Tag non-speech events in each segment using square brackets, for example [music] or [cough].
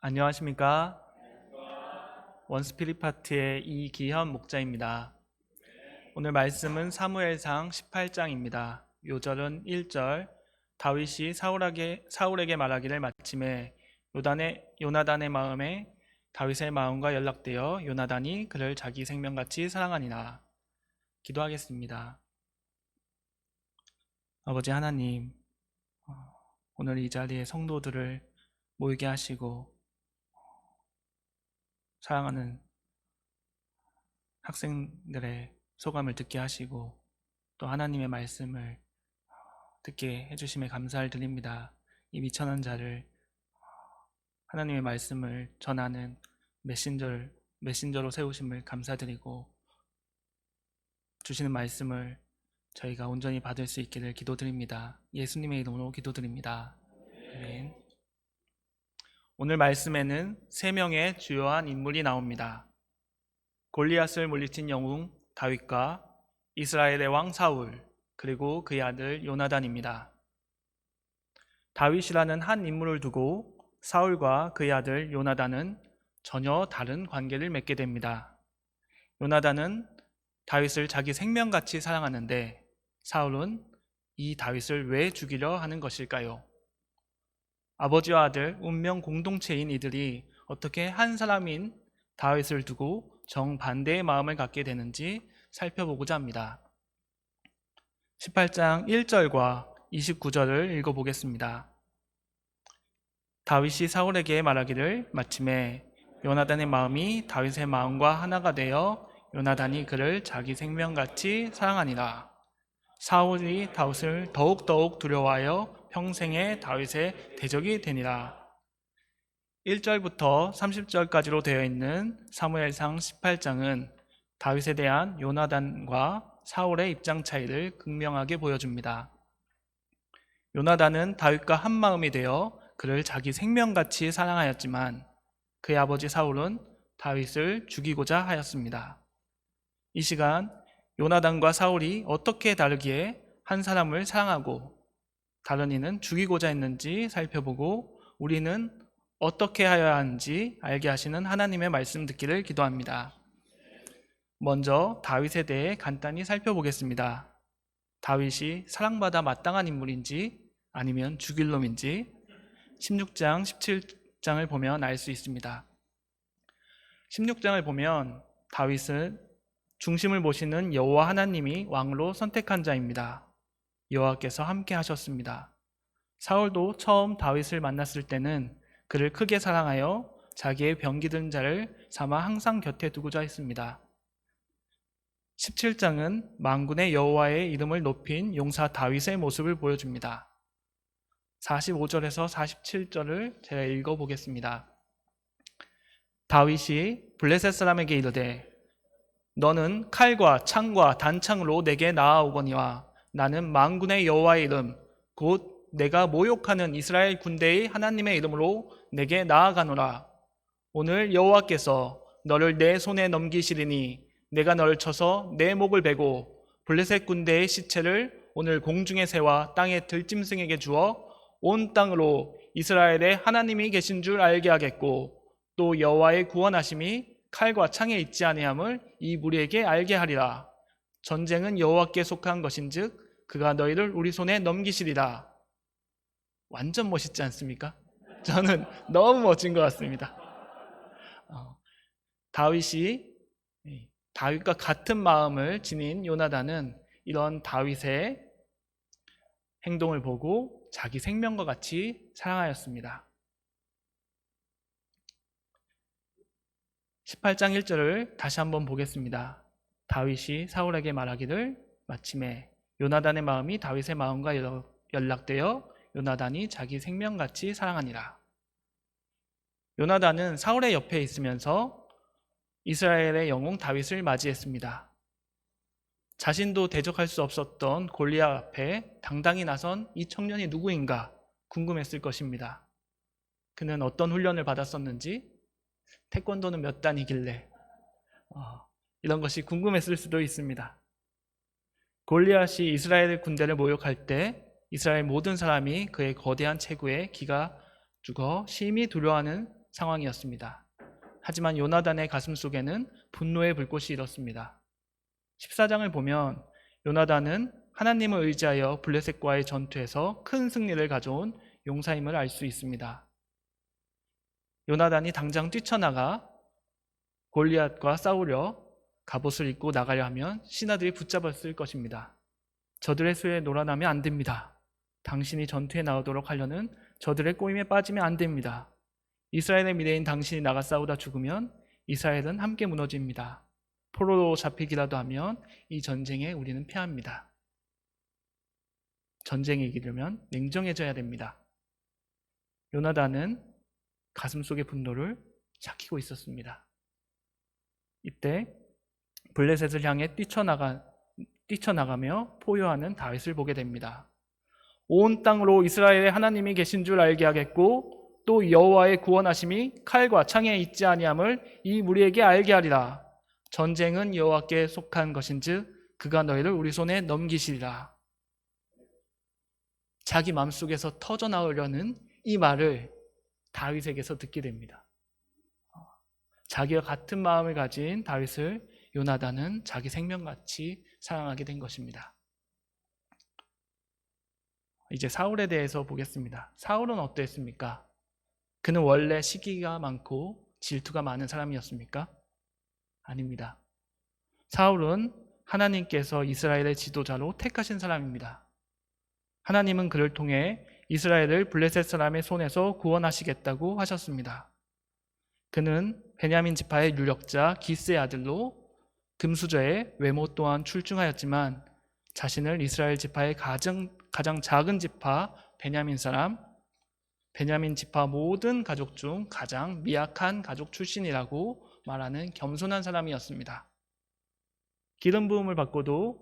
안녕하십니까? 원스피릿 파트의 이기현 목자입니다. 오늘 말씀은 사무엘상 18장입니다. 요절은 1절 다윗이 사울에게, 사울에게 말하기를 마침에 요단의, 요나단의 마음에 다윗의 마음과 연락되어 요나단이 그를 자기 생명같이 사랑하니라. 기도하겠습니다. 아버지 하나님, 어, 오늘 이 자리에 성도들을 모이게 하시고 사랑하는 학생들의 소감을 듣게 하시고 또 하나님의 말씀을 듣게 해주심에 감사를 드립니다. 이 미천한 자를 하나님의 말씀을 전하는 메신저 메신저로 세우심을 감사드리고 주시는 말씀을 저희가 온전히 받을 수 있기를 기도드립니다. 예수님의 이름으로 기도드립니다. 아멘. 오늘 말씀에는 세 명의 주요한 인물이 나옵니다. 골리앗을 물리친 영웅 다윗과 이스라엘의 왕 사울 그리고 그의 아들 요나단입니다. 다윗이라는 한 인물을 두고 사울과 그의 아들 요나단은 전혀 다른 관계를 맺게 됩니다. 요나단은 다윗을 자기 생명같이 사랑하는데 사울은 이 다윗을 왜 죽이려 하는 것일까요? 아버지와 아들 운명 공동체인 이들이 어떻게 한 사람인 다윗을 두고 정반대의 마음을 갖게 되는지 살펴보고자 합니다. 18장 1절과 29절을 읽어보겠습니다. 다윗이 사울에게 말하기를 마침에 요나단의 마음이 다윗의 마음과 하나가 되어 요나단이 그를 자기 생명같이 사랑하니라. 사울이 다윗을 더욱더욱 두려워하여 평생에 다윗의 대적이 되니라. 1절부터 30절까지로 되어 있는 사무엘상 18장은 다윗에 대한 요나단과 사울의 입장 차이를 극명하게 보여줍니다. 요나단은 다윗과 한 마음이 되어 그를 자기 생명같이 사랑하였지만 그의 아버지 사울은 다윗을 죽이고자 하였습니다. 이 시간 요나단과 사울이 어떻게 다르기에 한 사람을 사랑하고 다른 이는 죽이고자 했는지 살펴보고 우리는 어떻게 하여야 하는지 알게 하시는 하나님의 말씀 듣기를 기도합니다. 먼저 다윗에 대해 간단히 살펴보겠습니다. 다윗이 사랑받아 마땅한 인물인지 아니면 죽일 놈인지 16장, 17장을 보면 알 수 있습니다. 16장을 보면 다윗은 중심을 보시는 여호와 하나님이 왕으로 선택한 자입니다. 여호와께서 함께 하셨습니다. 사울도 처음 다윗을 만났을 때는 그를 크게 사랑하여 자기의 병기든 자를 삼아 항상 곁에 두고자 했습니다. 17장은 망군의 여호와의 이름을 높인 용사 다윗의 모습을 보여줍니다. 45절에서 47절을 제가 읽어보겠습니다. 다윗이 블레셋 사람에게 이르되 너는 칼과 창과 단창으로 내게 나아오거니와 나는 망군의 여호와의 이름 곧 내가 모욕하는 이스라엘 군대의 하나님의 이름으로 내게 나아가노라. 오늘 여호와께서 너를 내 손에 넘기시리니 내가 너를 쳐서 내 목을 베고 블레셋 군대의 시체를 오늘 공중의 새와 땅의 들짐승에게 주어 온 땅으로 이스라엘의 하나님이 계신 줄 알게 하겠고 또 여호와의 구원하심이 칼과 창에 있지 아니함을 이 무리에게 알게 하리라. 전쟁은 여호와께 속한 것인즉 그가 너희를 우리 손에 넘기시리라. 완전 멋있지 않습니까? 저는 너무 멋진 것 같습니다. 어, 다윗이 다윗과 같은 마음을 지닌 요나단은 이런 다윗의 행동을 보고 자기 생명과 같이 사랑하였습니다. 18장 1절을 다시 한번 보겠습니다. 다윗이 사울에게 말하기를 마침에 요나단의 마음이 다윗의 마음과 연락되어 요나단이 자기 생명같이 사랑하니라. 요나단은 사울의 옆에 있으면서 이스라엘의 영웅 다윗을 맞이했습니다. 자신도 대적할 수 없었던 골리앗 앞에 당당히 나선 이 청년이 누구인가 궁금했을 것입니다. 그는 어떤 훈련을 받았었는지, 태권도는 몇 단이길래, 어, 이런 것이 궁금했을 수도 있습니다. 골리앗이 이스라엘 군대를 모욕할 때 이스라엘 모든 사람이 그의 거대한 체구에 기가 죽어 심히 두려워하는 상황이었습니다. 하지만 요나단의 가슴 속에는 분노의 불꽃이 일었습니다. 14장을 보면 요나단은 하나님을 의지하여 블레셋과의 전투에서 큰 승리를 가져온 용사임을 알 수 있습니다. 요나단이 당장 뛰쳐나가 골리앗과 싸우려 갑옷을 입고 나가려 하면 신하들이 붙잡았을 것입니다. 저들의 수에 놀아나면 안 됩니다. 당신이 전투에 나오도록 하려는 저들의 꼬임에 빠지면 안 됩니다. 이스라엘의 미래인 당신이 나가 싸우다 죽으면 이스라엘은 함께 무너집니다. 포로로 잡히기라도 하면 이 전쟁에 우리는 패합니다. 전쟁에 이기려면 냉정해져야 됩니다. 요나단은 가슴 속의 분노를 삭히고 있었습니다. 이때 블레셋을 향해 뛰쳐나가, 뛰쳐나가며 포효하는 다윗을 보게 됩니다. 온 땅으로 이스라엘의 하나님이 계신 줄 알게 하겠고 또 여호와의 구원하심이 칼과 창에 있지 아니함을 이 무리에게 알게 하리라. 전쟁은 여호와께 속한 것인즉 그가 너희를 우리 손에 넘기시리라. 자기 마음속에서 터져 나오려는 이 말을 다윗에게서 듣게 됩니다. 자기와 같은 마음을 가진 다윗을 요나단은 자기 생명같이 사랑하게 된 것입니다. 이제 사울에 대해서 보겠습니다. 사울은 어땠습니까? 그는 원래 시기가 많고 질투가 많은 사람이었습니까? 아닙니다. 사울은 하나님께서 이스라엘의 지도자로 택하신 사람입니다. 하나님은 그를 통해 이스라엘을 블레셋 사람의 손에서 구원하시겠다고 하셨습니다. 그는 베냐민 지파의 유력자 기스의 아들로 금수저의 외모 또한 출중하였지만 자신을 이스라엘 지파의 가장, 가장 작은 지파 베냐민 사람 베냐민 지파 모든 가족 중 가장 미약한 가족 출신이라고 말하는 겸손한 사람이었습니다. 기름 부음을 받고도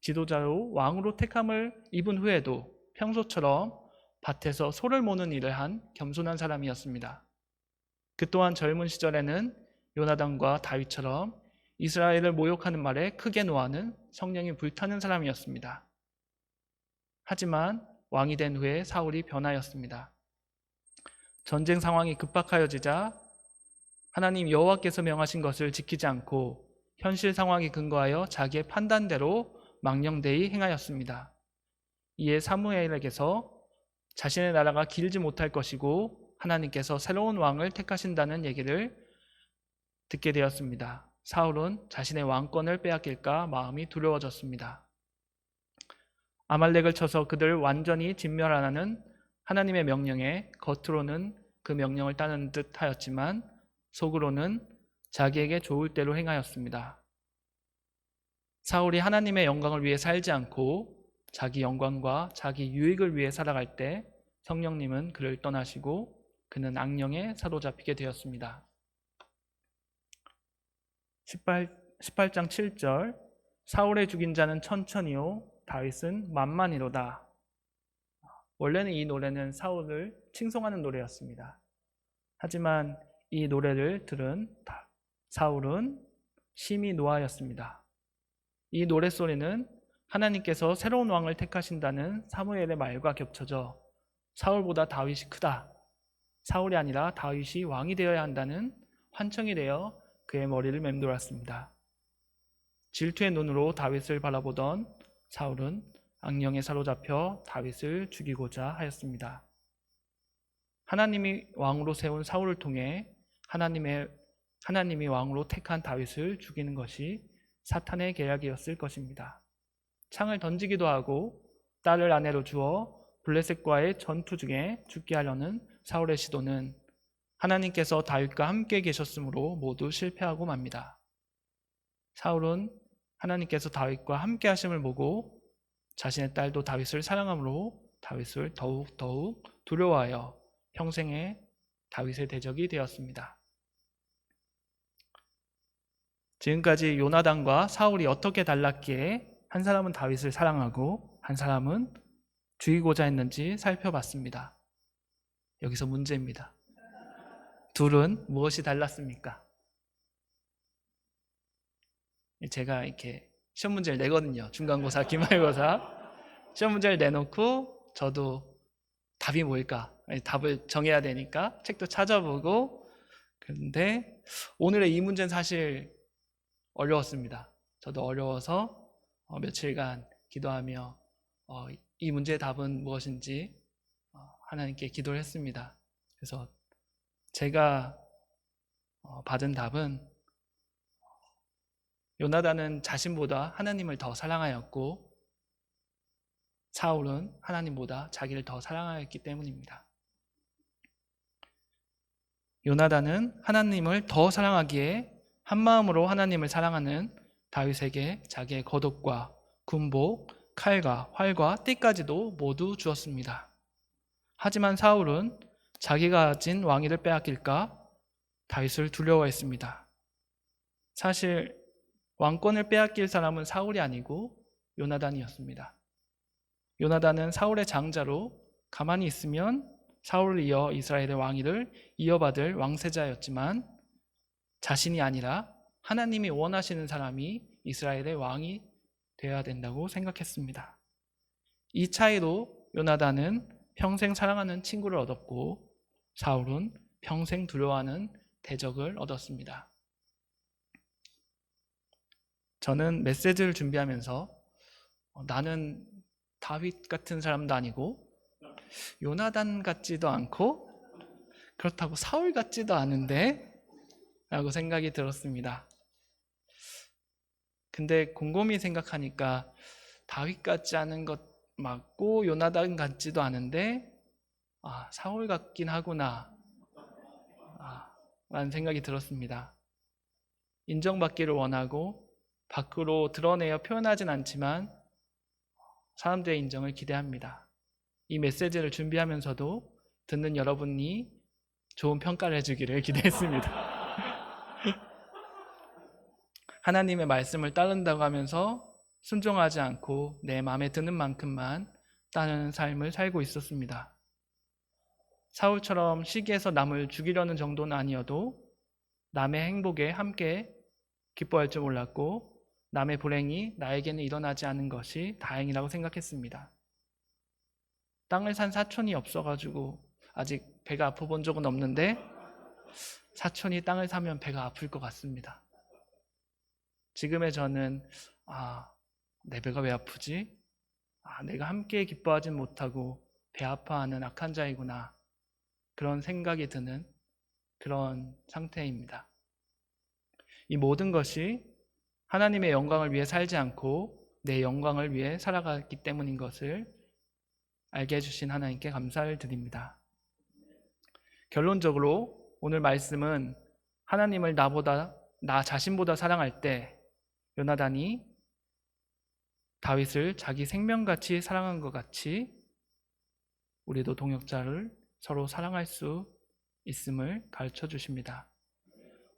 지도자로 왕으로 택함을 입은 후에도 평소처럼 밭에서 소를 모는 일을 한 겸손한 사람이었습니다. 그 또한 젊은 시절에는 요나단과 다윗처럼 이스라엘을 모욕하는 말에 크게 노하는 성령이 불타는 사람이었습니다. 하지만 왕이 된 후에 사울이 변하였습니다. 전쟁 상황이 급박하여지자 하나님 여호와께서 명하신 것을 지키지 않고 현실 상황에 근거하여 자기의 판단대로 망령되이 행하였습니다. 이에 사무엘에게서 자신의 나라가 길지 못할 것이고 하나님께서 새로운 왕을 택하신다는 얘기를 듣게 되었습니다. 사울은 자신의 왕권을 빼앗길까 마음이 두려워졌습니다. 아말렉을 쳐서 그들을 완전히 진멸하라는 하나님의 명령에 겉으로는 그 명령을 따는 듯 하였지만 속으로는 자기에게 좋을 대로 행하였습니다. 사울이 하나님의 영광을 위해 살지 않고 자기 영광과 자기 유익을 위해 살아갈 때 성령님은 그를 떠나시고 그는 악령에 사로잡히게 되었습니다. 18, 18장 7절 사울의 죽인 자는 천천히요 다윗은 만만히로다. 원래는 이 노래는 사울을 칭송하는 노래였습니다. 하지만 이 노래를 들은 사울은 심히 노하였습니다. 이 노래 소리는 하나님께서 새로운 왕을 택하신다는 사무엘의 말과 겹쳐져 사울보다 다윗이 크다. 사울이 아니라 다윗이 왕이 되어야 한다는 환청이 되어 그의 머리를 맴돌았습니다. 질투의 눈으로 다윗을 바라보던 사울은 악령에 사로잡혀 다윗을 죽이고자 하였습니다. 하나님이 왕으로 세운 사울을 통해 하나님의 하나님이 왕으로 택한 다윗을 죽이는 것이 사탄의 계략이었을 것입니다. 창을 던지기도 하고 딸을 아내로 주어 블레셋과의 전투 중에 죽게 하려는 사울의 시도는 하나님께서 다윗과 함께 계셨으므로 모두 실패하고 맙니다. 사울은 하나님께서 다윗과 함께 하심을 보고 자신의 딸도 다윗을 사랑함으로 다윗을 더욱 더욱 두려워하여 평생에 다윗의 대적이 되었습니다. 지금까지 요나단과 사울이 어떻게 달랐기에 한 사람은 다윗을 사랑하고 한 사람은 죽이고자 했는지 살펴봤습니다. 여기서 문제입니다. 둘은 무엇이 달랐습니까? 제가 이렇게 시험 문제를 내거든요. 중간고사, [laughs] 기말고사. 시험 문제를 내놓고 저도 답이 뭘까? 답을 정해야 되니까 책도 찾아보고 그런데 오늘의 이 문제는 사실 어려웠습니다. 저도 어려워서 어, 며칠간 기도하며 어, 이 문제의 답은 무엇인지 어, 하나님께 기도를 했습니다. 그래서 제가 어, 받은 답은 요나단은 자신보다 하나님을 더 사랑하였고 사울은 하나님보다 자기를 더 사랑하였기 때문입니다. 요나단은 하나님을 더 사랑하기에 한 마음으로 하나님을 사랑하는 다윗에게 자기의 겉옷과 군복, 칼과 활과 띠까지도 모두 주었습니다. 하지만 사울은 자기가 가진 왕위를 빼앗길까 다윗을 두려워했습니다. 사실 왕권을 빼앗길 사람은 사울이 아니고 요나단이었습니다. 요나단은 사울의 장자로 가만히 있으면 사울을 이어 이스라엘의 왕위를 이어받을 왕세자였지만 자신이 아니라 하나님이 원하시는 사람이 이스라엘의 왕이 되어야 된다고 생각했습니다. 이 차이로 요나단은 평생 사랑하는 친구를 얻었고 사울은 평생 두려워하는 대적을 얻었습니다. 저는 메시지를 준비하면서 어, 나는 다윗 같은 사람도 아니고 요나단 같지도 않고 그렇다고 사울 같지도 않은데 라고 생각이 들었습니다. 근데 곰곰이 생각하니까 다윗 같지 않은 것 맞고 요나단 같지도 않은데 아, 사울 같긴 하구나 아, 라는 생각이 들었습니다. 인정받기를 원하고 밖으로 드러내어 표현하진 않지만 사람들의 인정을 기대합니다. 이 메시지를 준비하면서도 듣는 여러분이 좋은 평가를 해주기를 기대했습니다. [laughs] 하나님의 말씀을 따른다고 하면서 순종하지 않고 내 마음에 드는 만큼만 따르는 삶을 살고 있었습니다. 사울처럼 시기에서 남을 죽이려는 정도는 아니어도 남의 행복에 함께 기뻐할 줄 몰랐고 남의 불행이 나에게는 일어나지 않은 것이 다행이라고 생각했습니다. 땅을 산 사촌이 없어가지고 아직 배가 아파 본 적은 없는데 사촌이 땅을 사면 배가 아플 것 같습니다. 지금의 저는 아, 내 배가 왜 아프지? 아, 내가 함께 기뻐하진 못하고 배 아파하는 악한 자이구나. 그런 생각이 드는 그런 상태입니다. 이 모든 것이 하나님의 영광을 위해 살지 않고 내 영광을 위해 살아갔기 때문인 것을 알게 해주신 하나님께 감사를 드립니다. 결론적으로 오늘 말씀은 하나님을 나보다, 나 자신보다 사랑할 때 요나단이 다윗을 자기 생명같이 사랑한 것 같이 우리도 동역자를 서로 사랑할 수 있음을 가르쳐 주십니다.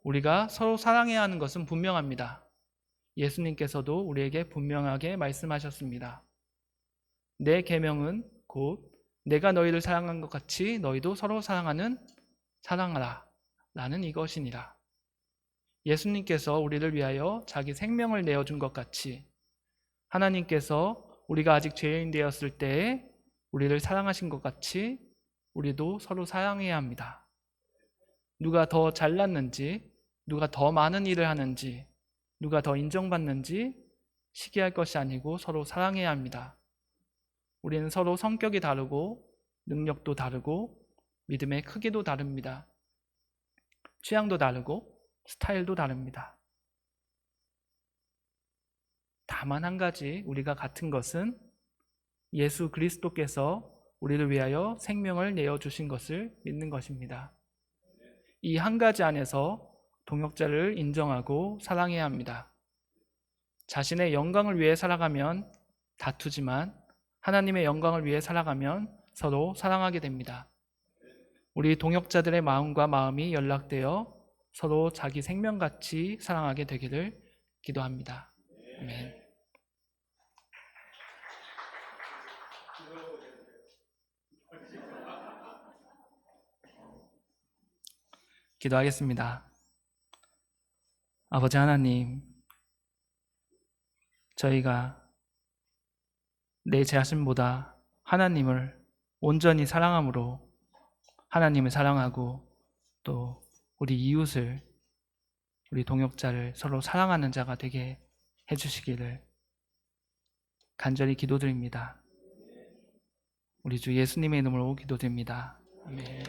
우리가 서로 사랑해야 하는 것은 분명합니다. 예수님께서도 우리에게 분명하게 말씀하셨습니다. 내 계명은 곧 내가 너희를 사랑한 것 같이 너희도 서로 사랑하는 사랑하라 라는 이것이니라. 예수님께서 우리를 위하여 자기 생명을 내어준 것 같이 하나님께서 우리가 아직 죄인 되었을 때에 우리를 사랑하신 것 같이 우리도 서로 사랑해야 합니다. 누가 더 잘났는지, 누가 더 많은 일을 하는지, 누가 더 인정받는지 시기할 것이 아니고 서로 사랑해야 합니다. 우리는 서로 성격이 다르고 능력도 다르고 믿음의 크기도 다릅니다. 취향도 다르고 스타일도 다릅니다. 다만 한 가지 우리가 같은 것은 예수 그리스도께서 우리를 위하여 생명을 내어 주신 것을 믿는 것입니다. 이 한 가지 안에서 동역자를 인정하고 사랑해야 합니다. 자신의 영광을 위해 살아가면 다투지만 하나님의 영광을 위해 살아가면 서로 사랑하게 됩니다. 우리 동역자들의 마음과 마음이 연락되어 서로 자기 생명같이 사랑하게 되기를 기도합니다. 아멘. 기도하겠습니다. 아버지 하나님, 저희가 내 자신보다 하나님을 온전히 사랑함으로 하나님을 사랑하고 또 우리 이웃을 우리 동역자를 서로 사랑하는 자가 되게 해주시기를 간절히 기도드립니다. 우리 주 예수님의 이름으로 기도드립니다. 아멘.